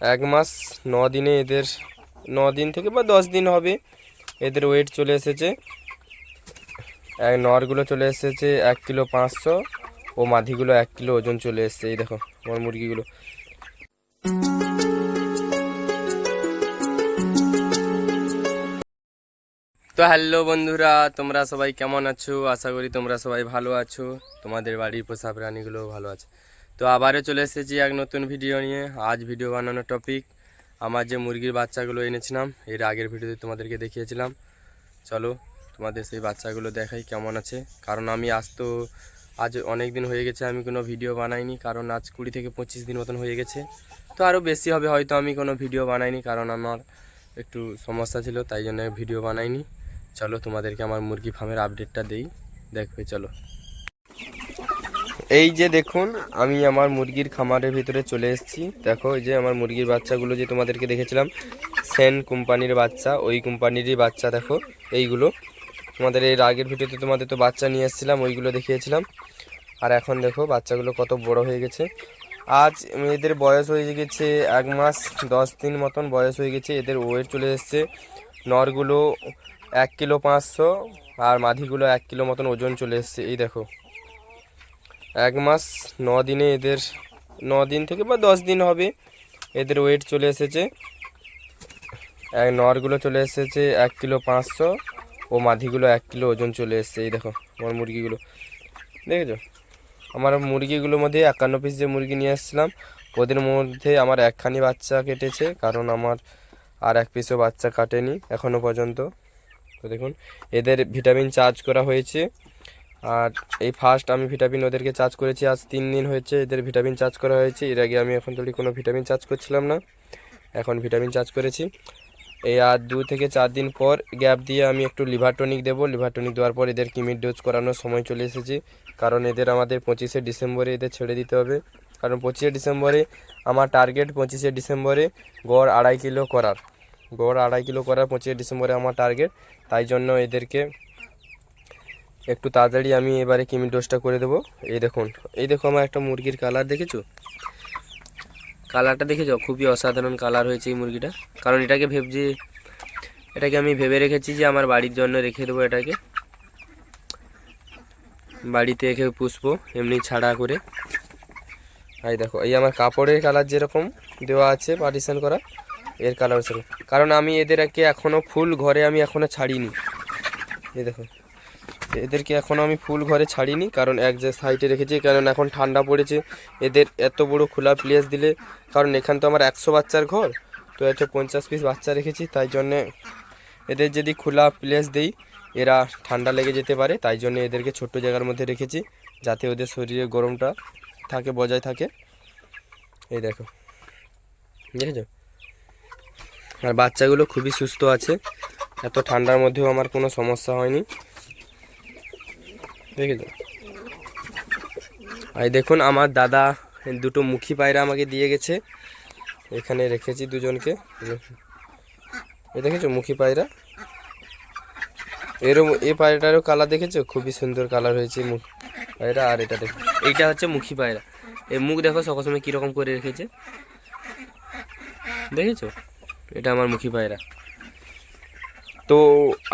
এক মাস, ন দিনে এদের, ন দিন থেকে বা দশ দিন হবে এদের ওয়েট চলে এসেছে। এক নরগুলো চলে এসেছে এক কিলো পাঁচশো ও মাদিগুলো এক কিলো ওজন চলে এসেছে, এই দেখো, আমার মুরগিগুলো। তো হ্যালো বন্ধুরা, তোমরা সবাই কেমন আছো? আশা করি তোমরা সবাই ভালো আছো। তোমাদের বাড়ির পোষা প্রাণীগুলো ভালো আছে। তো আবারও চলে এসেছি এক নতুন ভিডিও নিয়ে। আজ ভিডিও বানানোর টপিক আমার যে মুরগির বাচ্চাগুলো এনেছিলাম, এর আগের ভিডিওতে তোমাদেরকে দেখিয়েছিলাম। চলো তোমাদের সেই বাচ্চাগুলো দেখাই কেমন আছে। কারণ আমি আজ তো, আজ অনেক দিন হয়ে গেছে আমি কোনো ভিডিও বানাইনি, কারণ আজ কুড়ি থেকে পঁচিশ দিন মতন হয়ে গেছে। তো আরও বেশি হবে হয়তো আমি কোনো ভিডিও বানাইনি, কারণ আমার একটু সমস্যা ছিল, তাই জন্য ভিডিও বানাইনি। চলো তোমাদেরকে আমার মুরগি ফার্মের আপডেটটা দেই। দেখবে, চলো। এই যে দেখুন, আমি আমার মুরগির খামারের ভিতরে চলে এসেছি। দেখো, এই যে আমার মুরগির বাচ্চাগুলো যে তোমাদেরকে দেখেছিলাম, সেন কোম্পানির বাচ্চা, ওই কোম্পানিরই বাচ্চা, দেখো, এইগুলো। তোমাদের এর আগের ভিডিওতে তোমাদের তো বাচ্চা নিয়ে এসেছিলাম, ওইগুলো দেখিয়েছিলাম। আর এখন দেখো, বাচ্চাগুলো কত বড় হয়ে গেছে। আজ এদের বয়স হয়ে গেছে এক মাস দশ দিন মতন বয়স হয়ে গেছে, এদের ওয়েট চলে এসছে। নরগুলো এক কিলো পাঁচশো আর মাদিগুলো এক কিলো মতন ওজন চলে এসছে, এই দেখো। এক মাস, ন দিনে এদের, ন দিন থেকে বা দশ দিন হবে এদের ওয়েট চলে এসেছে। এক নরগুলো চলে এসেছে এক কিলো পাঁচশো ও মাদিগুলো এক কিলো ওজন চলে এসছে। এই দেখো, আমার মুরগিগুলো। দেখেছ? আমার মুরগিগুলোর মধ্যে একান্ন পিস যে মুরগি নিয়ে এসেছিলাম, ওদের মধ্যে আমার একখানি বাচ্চা কেটেছে, কারণ আমার আর এক পিসও বাচ্চা কাটেনি এখনও পর্যন্ত। তো দেখুন, এদের ভিটামিন চার্জ করা হয়েছে। আর এই ফার্স্ট আমি ভিটামিন ওদেরকে চার্জ করেছি, আজ তিন দিন হয়েছে এদের ভিটামিন চার্জ করা হয়েছে। এর আগে আমি এখন তৈরি কোনো ভিটামিন চার্জ করছিলাম না, এখন ভিটামিন চার্জ করেছি। এই আর দু থেকে চার দিন পর গ্যাপ দিয়ে আমি একটু লিভার টনিক দেবো। লিভার টনিক দেওয়ার পর এদের কিমির ডোজ করানোর সময় চলে এসেছি। কারণ এদের আমাদের পঁচিশে ডিসেম্বরে এদের ছেড়ে দিতে হবে। কারণ পঁচিশে ডিসেম্বরে আমার টার্গেট পঁচিশে ডিসেম্বরে গড় আড়াই কিলো করার। গড় আড়াই কিলো করার পঁচিশে ডিসেম্বরে আমার টার্গেট তাই জন্য এদেরকে একটু তাড়াতাড়ি আমি এবারে কিমি ডোজটা করে দেবো। এই দেখুন, এই দেখো আমার একটা মুরগির কালার দেখেছ? কালারটা দেখেছ? খুবই অসাধারণ কালার হয়েছে এই মুরগিটা। কারণ এটাকে ভেবছি এটাকে আমি ভেবে রেখেছি যে আমার বাড়ির জন্য রেখে দেবো এটাকে। বাড়িতে রেখে পুষবো, এমনি ছাড়া করে। এই দেখো, এই আমার কাপড়ের কালার যেরকম দেওয়া আছে পার্টিশন করা, এর কালার সেরকম। কারণ আমি এদেরকে এখনও ফুল ঘরে আমি এখনও ছাড়িনি। এই দেখো। এদেরকে এখনও আমি ফুল ঘরে ছাড়িনি, কারণ এক যে সাইডে রেখেছি, কারণ এখন ঠান্ডা পড়েছে। এদের এত বড় খোলা প্লেস দিলে, কারণ এখান তো আমার একশো বাচ্চার ঘর, তো একশো পঞ্চাশ পিস বাচ্চা রেখেছি, তাই জন্যে এদের যদি খোলা প্লেস দেই, এরা ঠান্ডা লেগে যেতে পারে, তাই জন্য এদেরকে ছোট্ট জায়গার মধ্যে রেখেছি, যাতে ওদের শরীরে গরমটা থাকে, বজায় থাকে। এই দেখো, দেখেছ? আর বাচ্চাগুলো খুবই সুস্থ আছে, এত ঠান্ডার মধ্যেও আমার কোনো সমস্যা হয়নি। দেখেছ আর দেখুন, আমার দাদা দুটো মুখী পায়রা আমাকে দিয়ে গেছে। এখানে রেখেছি দুজনকে। এই দেখেছ মুখী পায়রা? এরও এই পায়রাটারও কালার দেখেছ? খুবই সুন্দর কালার হয়েছে মুখ পায়রা আর এটা দেখো এইটা হচ্ছে মুখী পায়রা। এই মুখ দেখো সকাল সময় কীরকম করে রেখেছে। দেখেছ? এটা আমার মুখী পায়রা। তো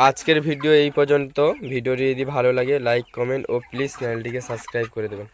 আজকের ভিডিও এই পর্যন্ত। ভিডিওটি যদি ভালো লাগে লাইক কমেন্ট ও প্লিজ চ্যানেলটিকে সাবস্ক্রাইব করে দেবেন।